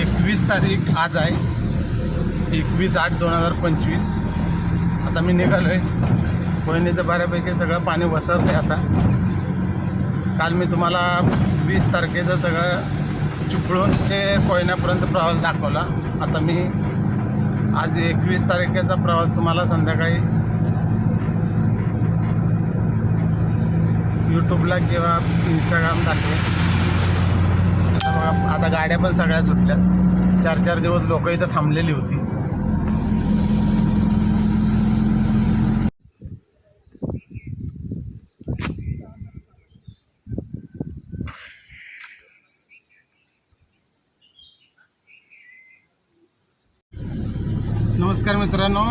एकवीस तारीख आज आहे. एकवीस आठ दोन हजार पंचवीस. आता मी निघालो आहे कोयनेचं बऱ्यापैकी सगळं पाणी वसरलं आहे आता. काल मी तुम्हाला वीस तारखेचं सगळं चिपळून ते कोयन्यापर्यंत प्रवास दाखवला. आता मी आज एकवीस तारखेचा प्रवास तुम्हाला संध्याकाळी यूट्यूबला किंवा इंस्टाग्राम दाखवेल आता गाड्या पण सगळ्या सुटल्या. चार चार दिवस लोक इथं थांबलेली होती. नमस्कार मित्रांनो.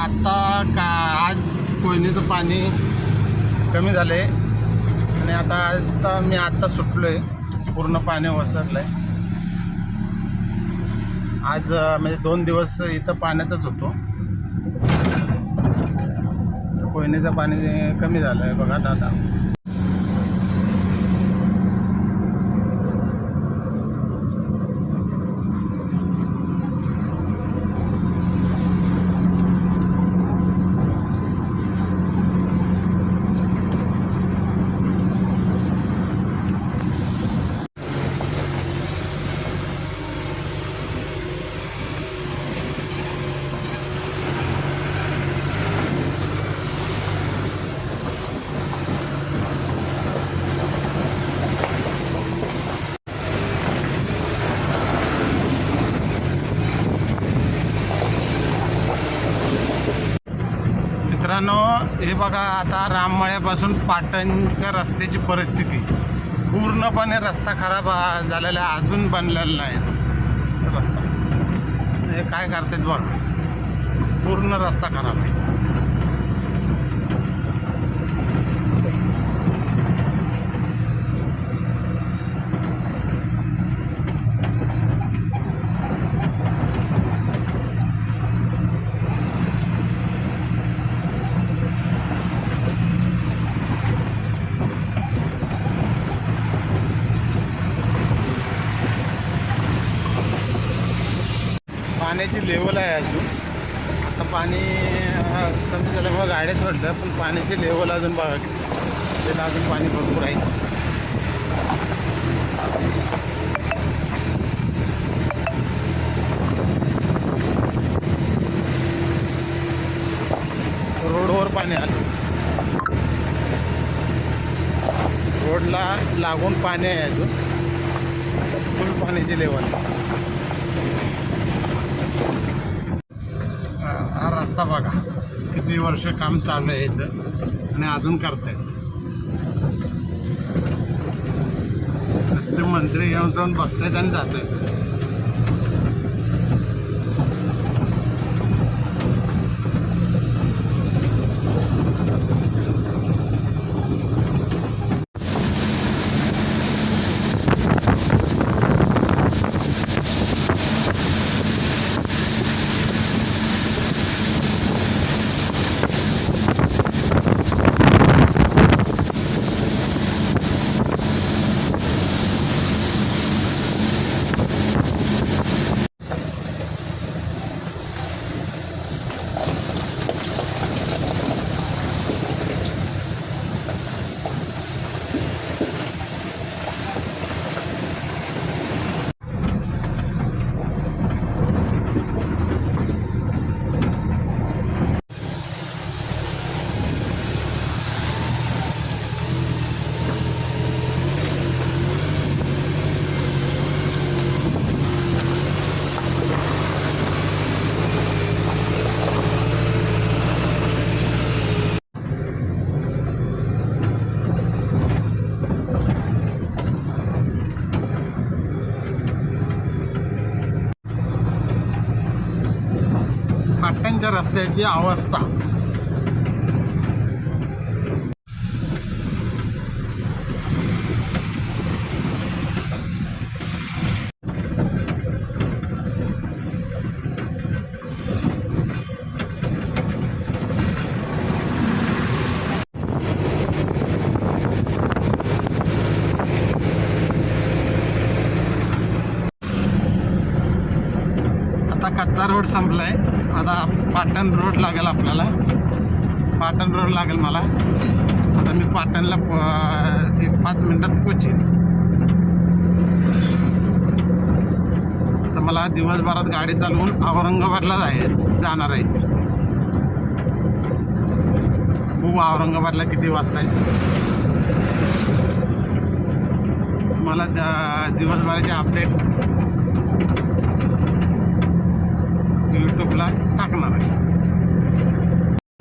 आता का आज कोयनेचं पाणी कमी झालं आहे आणि आता आता मी आत्ता सुटलो आहे पूर्ण पाणी वसरलं आहे आज म्हणजे दोन दिवस इथं पाण्यातच होतो. कोयनेचं पाणी कमी झालं आहे बघा दादा. मित्रांनो हे बघा आता राममळ्यापासून पाटणच्या रस्त्याची परिस्थिती. पूर्णपणे रस्ता खराब झालेला आहे अजून बनलेला नाही तो रस्ता. हे काय करतात बघ. पूर्ण रस्ता खराब आहे पाण्याची लेवल आहे अजून. आता पाणी कमी झाल्यामुळे गाड्या सोडल्या पण पाण्याची लेवल अजून बघा त्याला अजून पाणी भरपूर आहे. रोडवर पाणी आलं. रोडला लागून पाणी आहे अजून. फुल पाण्याची लेवल आहे हा आता बघा किती वर्ष काम चालू आहे याचं आणि अजून करतायत. नुसते मंत्री येऊन जाऊन बघतायत आणि जात आहेत रस्त्याची अवस्था. कच्चा रोड संपलाय. पाटण रोड लागेल आपल्याला. पाटण रोड लागेल मला. आता मी पाटणला प- एक पाच मिनटात पोचीन. तर मला दिवसभरात गाडी चालवून औरंगाबादला जाय जाणार आहे खूप औरंगाबादला किती वाजता आहे मला दिवसभराचे अपडेट यूट्यूबला टाकणार आहे.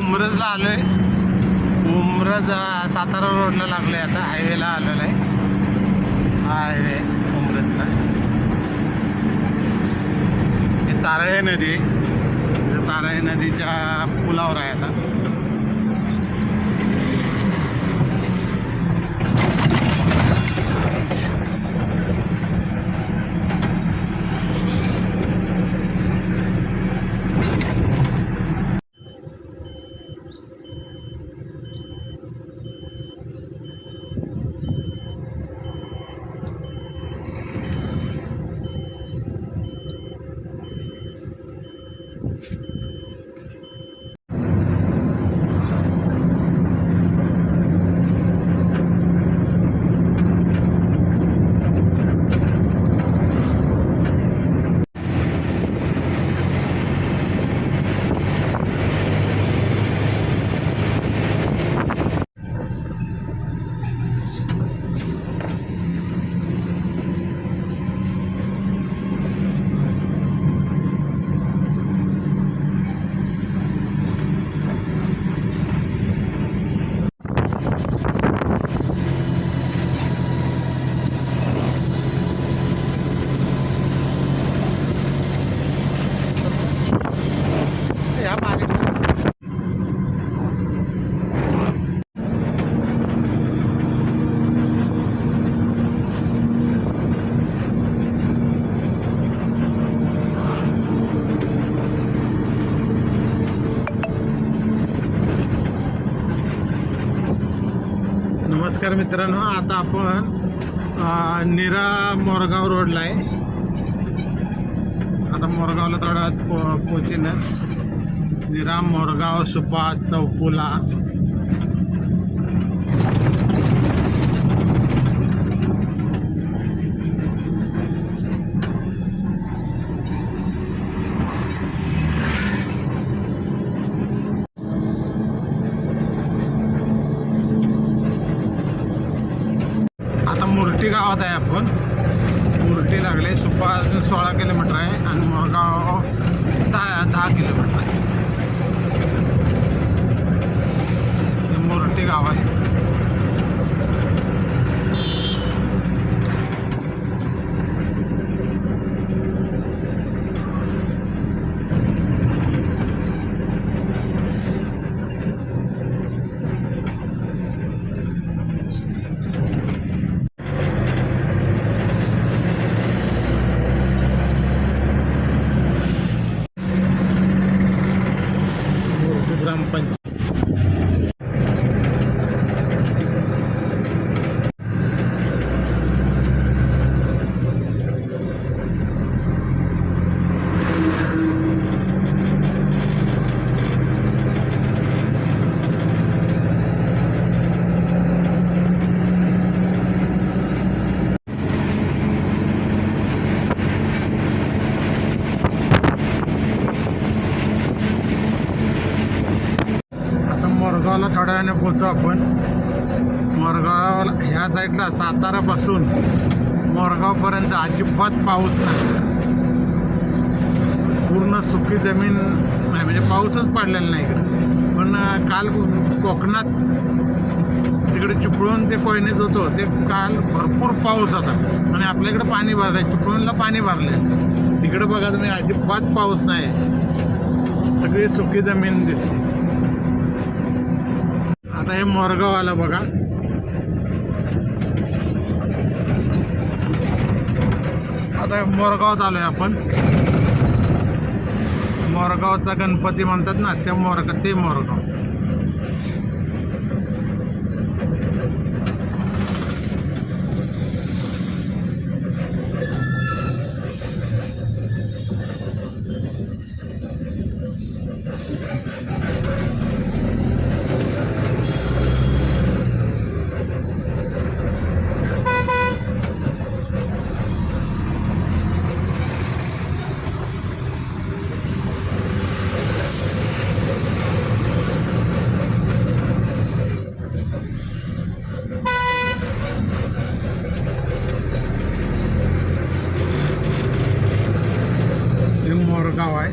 उमरजला आलो आहे उमरज सातारा रोडला लागलो आहे आता. हायवेला आलेला आहे. हा हायवे उमरजचा. ही तारळे नदी. आहे. तारळे नदीच्या पुलावर आहे आता या बारीक नमस्कार मित्रांनो आता आपण निरा मोरगाव रोडला आहे. आता मोरगावला थोडा पो पोचीनच नीरा मोरगाव सुपा चौपुला. आता गावात आहे आपण. मुरटी लागले सुपा सोळा किलोमीटर आहे आणि मोरगाव दहा दहा किलोमीटर आहे. हे मुरटी गाव आहे मुरटी ग्रामपंचायत आता मोरगावला थोड्या वेळाने पोचू आपण मोरगावला ह्या साईडला सातारापासून मोरगावपर्यंत अजिबात पाऊस नाही. पूर्ण सुकी जमीन नाही म्हणजे पाऊसच पडलेला नाही इकडे. पण काल कोकणात तिकडे चिपळूण ते कोयनेत होतो. ते काल भरपूर पाऊस होता. आणि आपल्याकडे पाणी भरलंय. चिपळूणला पाणी भरलंय. तिकडे बघा तुम्ही अजिबात पाऊस नाही. सगळी सुकी जमीन दिसते. आता हे मोरगाव आलं बघा. आता मोरगावात आहे आपण. मोरगावचा गणपती म्हणतात ना ते मोरग ते मोरगाव. हाम्रो गाउँ है।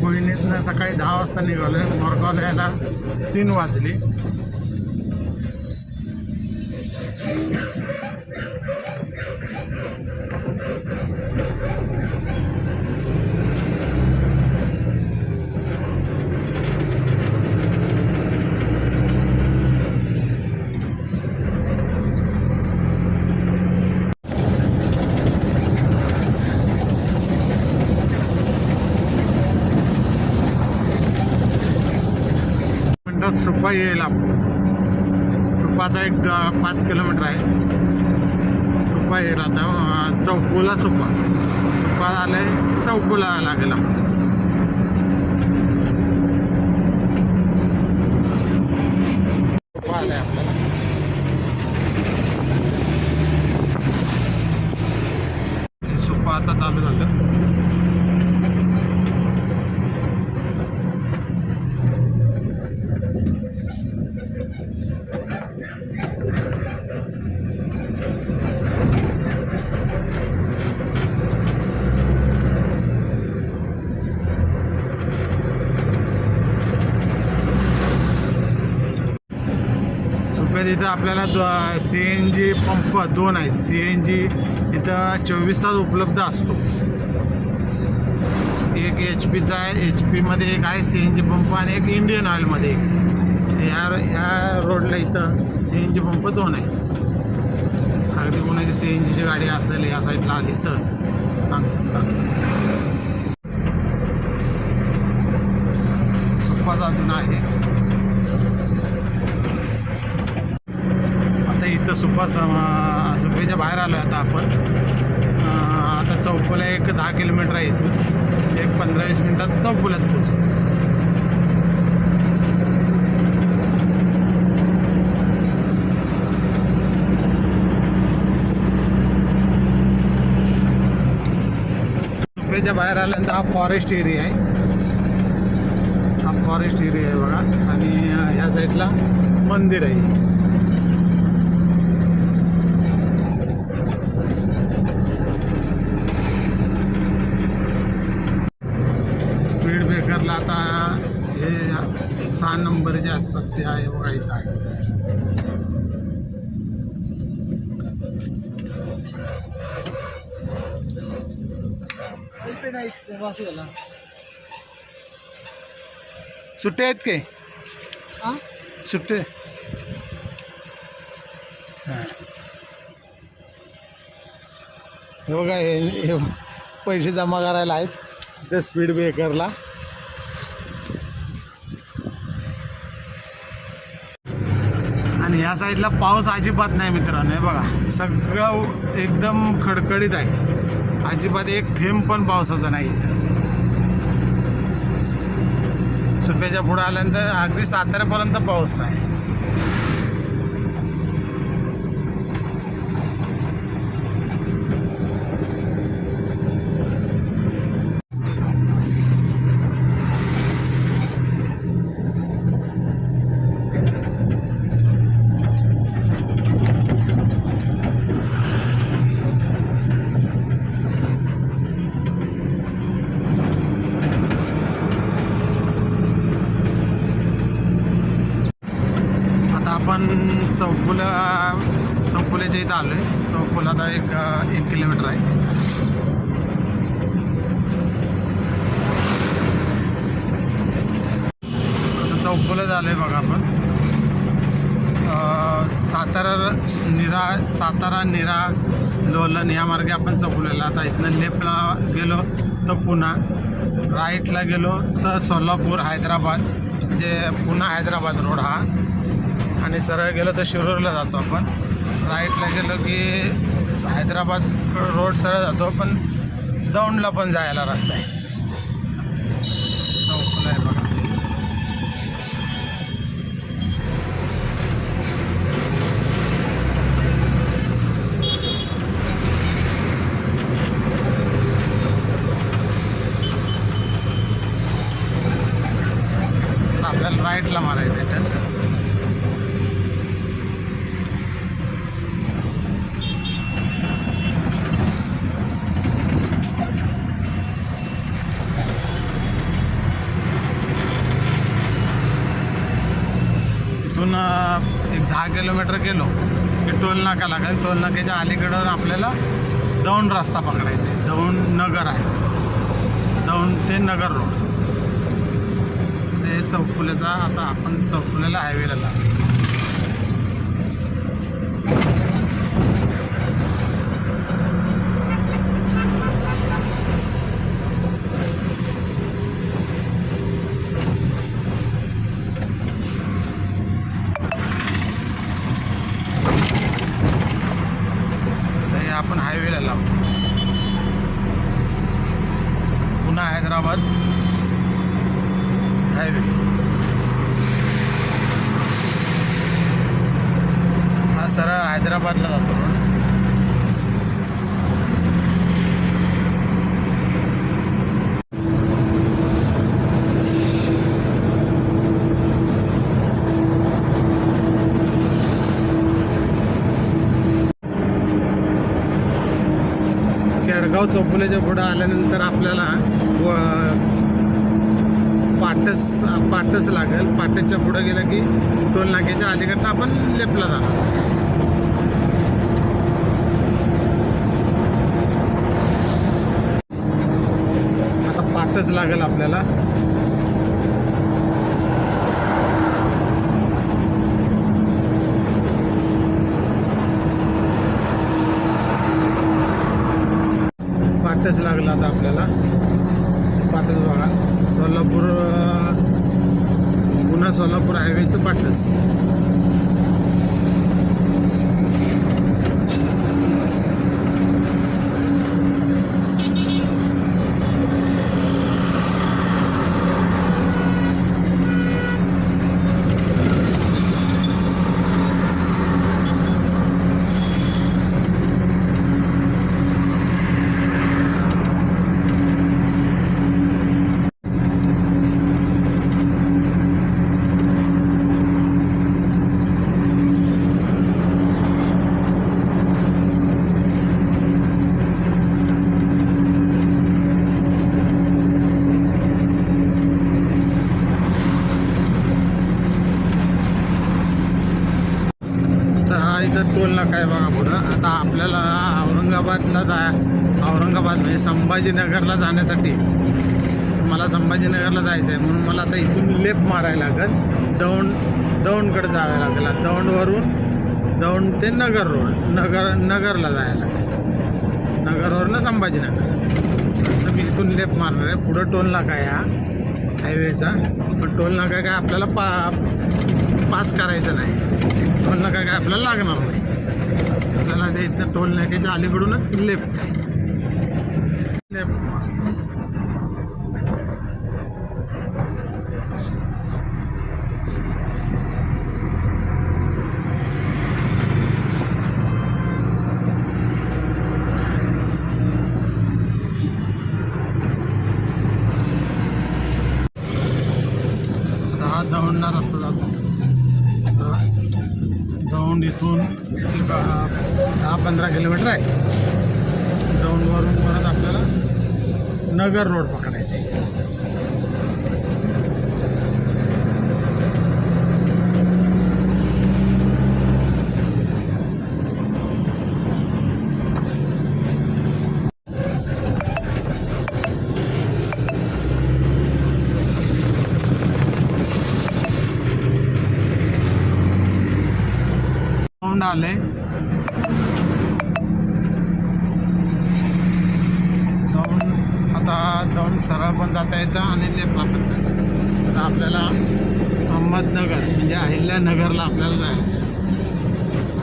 मोहिनीतनं सकाळी दहा वाजता निघाले यायला तीन वाजले। सुपाचा एक पाच किलोमीटर आहे. सुपा येईल आता अं, चौकोला सुपा. सुपा आलाय चौकोला लागेल आपण. आलं आहे आपल्याला हे सुपा आता चालू झालं सुप्यात इथं आपल्याला सी एन जी पंप दोन आहेत. सी एन जी इथं चोवीस तास उपलब्ध असतो. एक एच पीचा आहे एच पीमध्ये एक आहे सी एन जी पंप आणि एक इंडियन ऑइलमध्ये एक. या रोडला इथं सी एन जी पंप दोन आहे अगदी कोणाची सी एन जीची गाडी असेल या साईडला आली तर सांगतो सुपाचा अजून आहे आता इथं सुपा सम सुपेच्या बाहेर आलो आता आपण. आता चौकोला एक दहा किलोमीटर आहे इथून. एक पंधरा वीस मिनटात चौकोल्यात पोहोचू. सुपेच्या बाहेर आल्यानंतर हा फॉरेस्ट एरिया आहे. हा फॉरेस्ट एरिया आहे बघा. आणि ह्या साईडला मंदिर आहे. सुट्टे आहेत काय सुट्टे? हां. हे बघा हे पैसे जमा करायला आहेत. ते स्पीड ब्रेकरला आणि ह्या साईडला पाऊस अजिबात नाही मित्रांनो हे बघा. सगळं एकदम खडखडीत आहे. अजिबात एक थेंब पण पावसाचा नाही इथं. सुप्याच्या पुढं आल्यानंतर अगदी साताऱ्यापर्यंत पाऊस नाही आता आपण चौफुला चौफुल्याच्या इथं आलो आहे चौफुला आता एक अं, एक किलोमीटर आहे आता चौफुला झालं आहे बघा आपण अं, सातारा निरा सातारा निरा लोलन या मार्गे आपण चौफुल्याला आता इथनं लेफ्टला गेलो तर पुन्हा राईटला गेलो तर सोलापूर हैदराबाद म्हणजे पुन्हा हैदराबाद रोड हा. आणि सरळ गेलो तर शिरूरला जातो आपण. राईटला गेलो की हैदराबाद रोड सरळ जातो पण दौंडला पण जायला रस्ता आहे. चौकला आहे बघा आता आपल्याला राईटला मारायचं आहे टर्न इथून अ, एक दहा किलोमीटर गेलो की टोल नाका लागेल टोल नाक्याच्या अलीकडं आपल्याला दौंड रस्ता पकडायचा आहे. दौंड नगर आहे. दौंड ते नगर रोड. ते चौफुल्याचा आता आपण चौफुल्याला हायवेला लागलो तर हे आपण हायवेला लावू पुन्हा हैदराबाद हायवे हा सरळ हैदराबादला जातो रोड केडगाव चौफुल्याच्या पुढं आल्यानंतर आपल्याला पाटस पाटस लागेल. पाटसच्या पुढं गेलं की टोल नाक्याच्या अलीकडनं आपण लेफ्टला जाणार आता पाटस लागेल आपल्याला. पाटस लागला आता आपल्याला. पाटस बघा. सोलापूर पुन्हा सोलापूर हायवेचं पाटच आता हा इथं टोल नाका आहे बघा पुढं. आता आपल्याला औरंगाबादला जा औरंगाबाद म्हणजे संभाजीनगरला जाण्यासाठी. मला संभाजीनगरला जायचं आहे म्हणून मला आता इथून लेप मारायला लागेल. दौंड दौंडकडे जावं लागेल. दौंडवरून दौंड ते नगर रोड नगर नगरला जायला लागेल. नगरवरनं संभाजीनगर. तर मी इथून लेप मारणार आहे. पुढं टोल नाका आहे हा हायवेचा. पण टोल नाका काय आपल्याला पा पास करायचं नाही. टोल नाका काय आपल्याला लागणार नाही आपल्याला इथं टोल नाक्याच्या अलीकडूनच लेफ्ट आहे. लेफ्ट. दौडणार हा जातो. इथून एक दहा पंधरा किलोमीटर आहे. दौंडवरून परत आपल्याला नगर रोड पकडायचा आहे. दौंड आले. दौंड आता दौंड सरळ पण जाता येतं आणि लेफ्टला पण जाता येतं आता आपल्याला अहमदनगर म्हणजे अहिल्यानगरला आपल्याला जायचं आहे.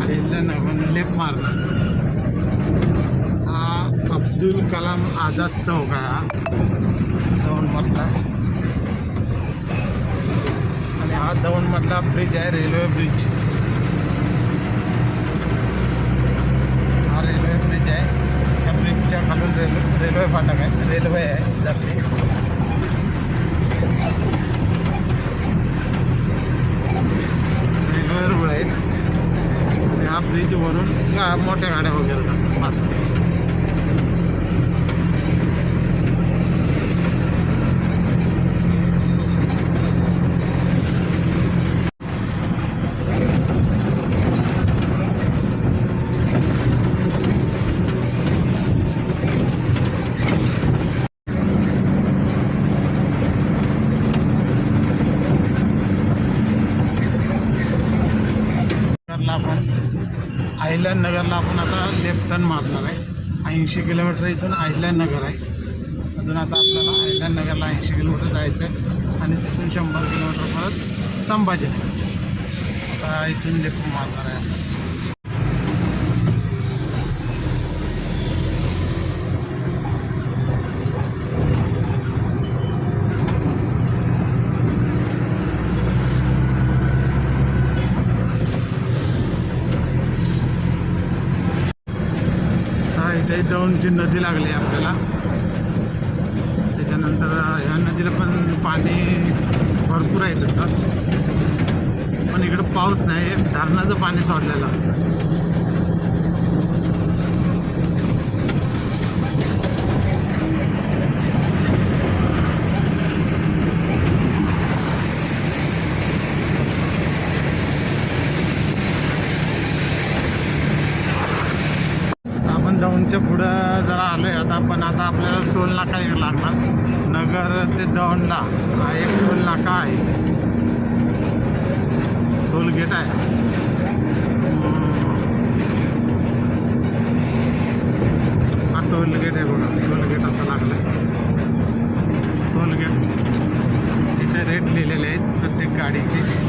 अहिल्यानगर लेफ्ट मार्ग. हा अब्दुल कलाम आझाद चौक आहे हा. दौंडमधला. आणि हा दौंडमधला ब्रिज आहे रेल्वे ब्रिज रेल्वे रेल्वे फाटक आहे. रेल्वे आहे जाते. रेल्वे रुळ आहेत आणि हा ब्रिज वरून मोठ्या गाड्या वगैरे जातात. मासे आयलँड नगरला आपण आता लेफ्ट टर्न मारणार आहे. ऐंशी किलोमीटर इथून आयलँड नगर आहे. अजून आता आपल्याला आयलँड नगरला ऐंशी किलोमीटर जायचं आहे आणि तिथून शंभर किलोमीटर परत संभाजीनगर. आता इथून लेफ्ट मारणार आहे आपण हा इथे नदी लागली आहे आपल्याला त्याच्यानंतर ह्या नदीला पण पाणी भरपूर आहे तसं पण इकडं पाऊस नाही धरणाचं पाणी सोडलेलं असतं आपण दौंडच्या पुढं होता आता पण आता आपल्याला टोल नाका एक लागणार नगर ते दौंडला. हा एक टोल नाका आहे. टोल गेट आहे. हा टोल गेट आहे बघा. टोल गेट आता लागलं टोल गेट. इथे रेट लिहिलेले आहेत. प्रत्येक गाडीचे.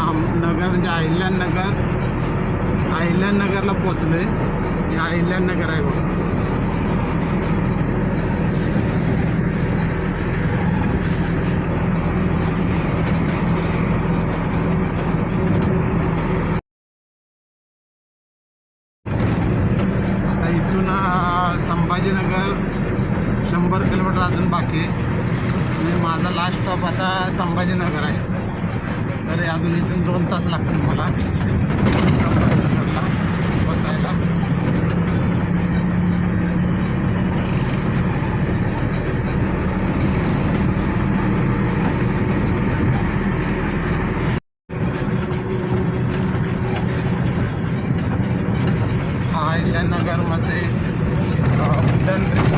आम- नगर म्हणजे अहिल्यानगर अहिल्यानगरला आहे हे अहिल्यानगर आहे बघा आता इथून अं, संभाजीनगर शंभर किलोमीटर अजून बाकी आहे आणि माझा लास्ट स्टॉप आता संभाजीनगर आहे तरी अजून इथून दोन तास लागतील मला संभाजीनगरला बसायला हा अहिल्यानगरमध्ये उड्डाण ब्रिज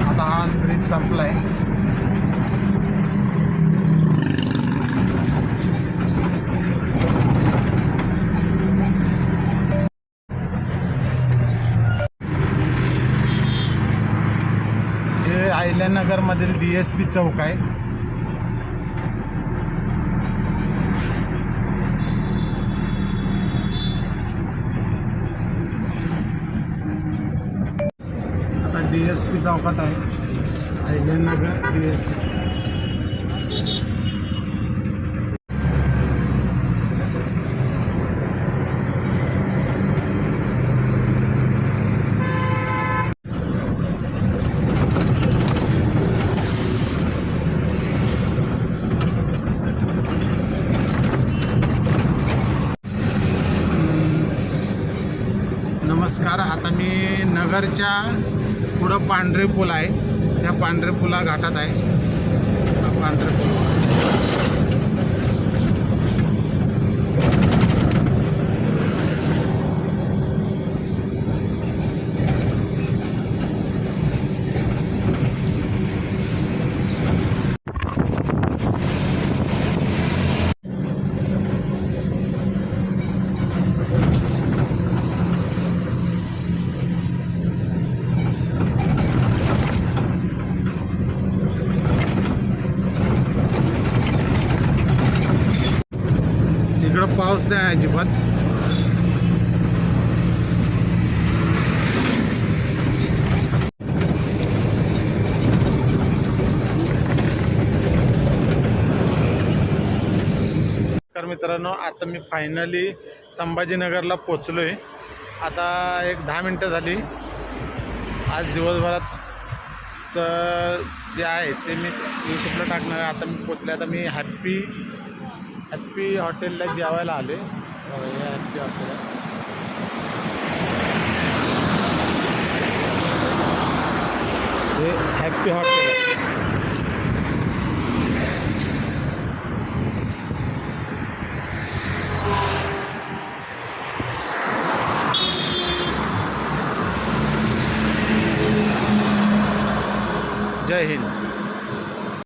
आता हा ब्रिज संपला आहे अहिल्यानगरमधील डी एस पी चौक आहे आता डी एस पी चौकात आहे. Ahilyanagar U S P. नमस्कार आता मी नगरच्या पुढं पांढरे पूल आहे. त्या पांढरे पुला घाटात आहे. पांढरे पूल इकडं पाऊस नाही अजिबात. नमस्कार मित्रांनो आता मी फायनली संभाजीनगरला पोचलो आहे आता एक दहा मिनटं झाली. आज दिवसभरात तर जे आहे ते मी यूट्यूबला टाकणार आहे. आता मी पोचले आता मी हॅप्पी हॅप्पी हॉटेलला जेवायला आले बघा, हे हॅप्पी हॉटेल आहे हे हॅप्पी